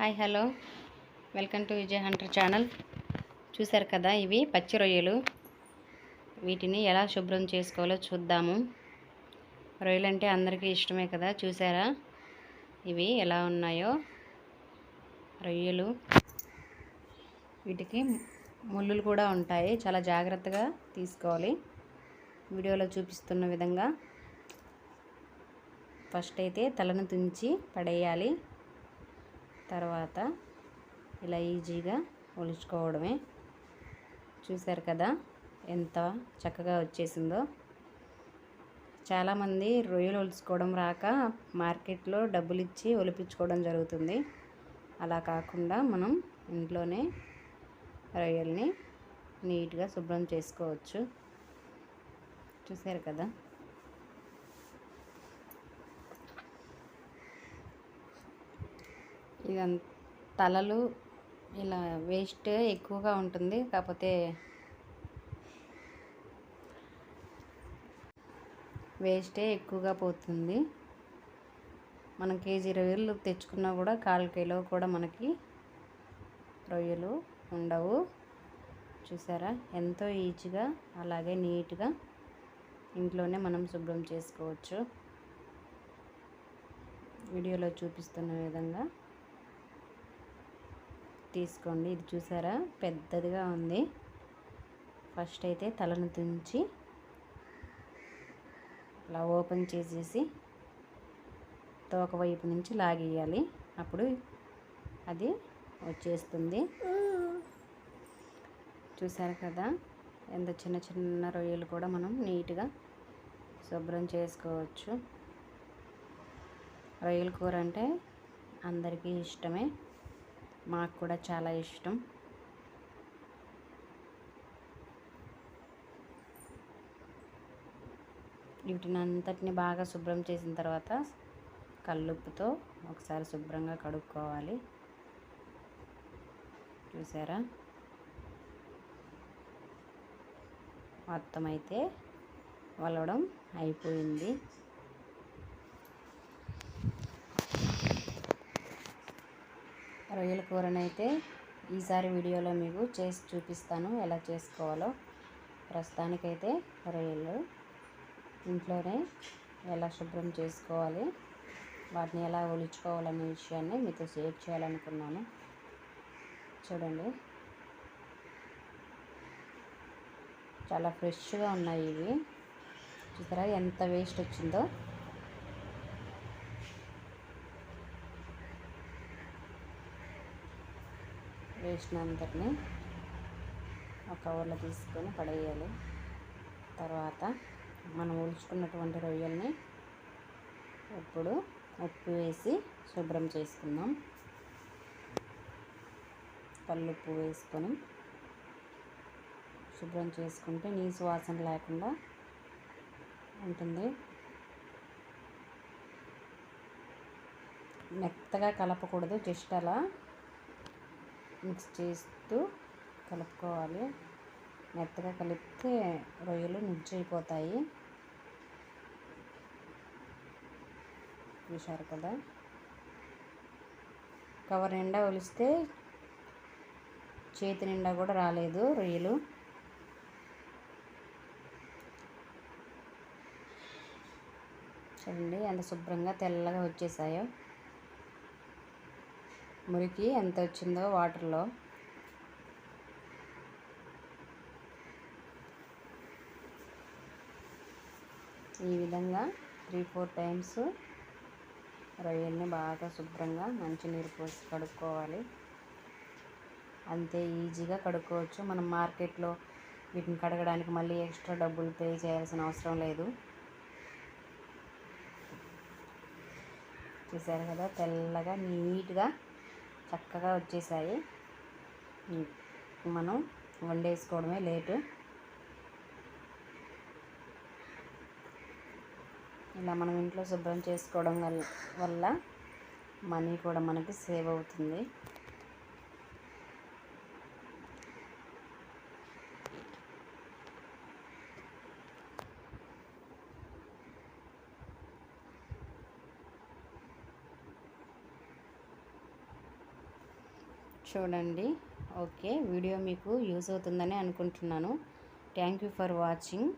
Hi hello. Welcome to Vijay Hunter channel. చూశారు కదా ఇవి పచ్చి రొయ్యలు. వీటిని ఎలా శుభ్రం చేసుకోవాలో చూద్దాము. రొయ్యలు అంటే అందరికీ ఇష్టమే కదా చూసారా ఇవి ఎలా ఉన్నాయో. రొయ్యలు. వీటికి ముళ్ళులు కూడా ఉంటాయి. చాలా జాగ్రత్తగా తీసుకోవాలి. వీడియోలో చూపిస్తున్న విధంగా. ఫస్ట్ అయితే తలను తుంచి పడేయాలి. తర్వాత ఇలా ఈజీగా ఒలుచుకోవడమే. చూశారు కదా ఎంత చక్కగా వచ్చేసిందో. చాలామంది రొయ్యలు ఒలుచుకోవడం రాక మార్కెట్లో డబ్బులు ఇచ్చి ఒలిపించుకోవడం జరుగుతుంది. అలా కాకుండా మనం ఇంట్లోనే రొయ్యల్ని నీట్గా శుభ్రం చేసుకోవచ్చు. చూశారు కదా? ఇక తలలు ఇలా వేస్ట్ ఎక్కువగా ఉంటుంది. కాకపోతే వేస్టే ఎక్కువగా పోతుంది. మనం కేజీ రొయ్యలు తెచ్చుకున్నా కూడా కాల్ కిలో కూడా మనకి రొయ్యలు ఉండవు. చూసారా? ఎంతో ఈజీగా అలాగే నీట్గా ఇంట్లోనే మనం శుభ్రం చేసుకోవచ్చు. వీడియోలో చూపిస్తున్న విధంగా. తీసుకోండి. ఇది చూసారా? పెద్దదిగా ఉంది. ఫస్ట్ అయితే తలను తుంచి అలా ఓపెన్ చేసేసి తోక వైపు నుంచి లాగేయాలి. అప్పుడు అది వచ్చేస్తుంది. చూసారు కదా? ఎంత చిన్న చిన్న రొయ్యలు కూడా మనం నీట్గా శుభ్రం చేసుకోవచ్చు. రొయ్యల కూర అంటే అందరికీ ఇష్టమే. మాకు కూడా చాలా ఇష్టం. వీటిని అంతటిని బాగా శుభ్రం చేసిన తర్వాత కల్లుప్పుతో ఒకసారి శుభ్రంగా కడుక్కోవాలి. చూసారా? మొత్తం అయితే వలవడం అయిపోయింది. రొయ్యల కూరనైతే ఈసారి వీడియోలో మీకు చేసి చూపిస్తాను ఎలా చేసుకోవాలో. ప్రస్తుతానికైతే రొయ్యలు ఇంట్లోనే ఎలా శుభ్రం చేసుకోవాలి వాటిని ఎలా ఒలుచుకోవాలనే విషయాన్ని మీతో షేర్ చేయాలనుకున్నాను. చూడండి. చాలా ఫ్రెష్గా ఉన్నాయి ఇవి. చూసారా ఎంత వేస్ట్ వచ్చిందో. వేసిన అంతటిని ఒక కవర్లో తీసుకొని పడేయాలి. తర్వాత మనం ఉల్చుకున్నటువంటి రొయ్యల్ని ఇప్పుడు ఉప్పు వేసి శుభ్రం చేసుకుందాం. కల్లుప్పు వేసుకొని శుభ్రం చేసుకుంటే నీ వాసన లేకుండా ఉంటుంది. మెత్తగా కలపకూడదు జస్ట్ అలా మిక్స్ చేస్తూ కలుపుకోవాలి. మెత్తగా కలిపితే రొయ్యలు అయిపోతాయి. చూశారు కదా? కవర్ నిండా ఒలిస్తే చేతి నిండా కూడా రాలేదు రొయ్యలు. చూడండి ఎంత శుభ్రంగా తెల్లగా వచ్చేసాయో. మురికి ఎంత వచ్చిందో వాటర్లో. ఈ విధంగా త్రీ ఫోర్ టైమ్స్ రొయ్యల్ని బాగా శుభ్రంగా మంచి నీరు పోసి కడుక్కోవాలి. అంతే ఈజీగా కడుక్కోవచ్చు. మనం మార్కెట్లో వీటిని కడగడానికి మళ్ళీ ఎక్స్ట్రా డబ్బులు పే చేయాల్సిన అవసరం లేదు. చూసారు కదా? తెల్లగా నీట్గా చక్కగా వచ్చేసాయి. మనం వండేసుకోవడమే లేటు. ఇలా మనం ఇంట్లో శుభ్రం చేసుకోవడం వల్ల మనీ కూడా మనకి సేవ్ అవుతుంది. చూడండి. ఓకే వీడియో మీకు యూజ్ అవుతుందని అనుకుంటున్నాను. Thank you for watching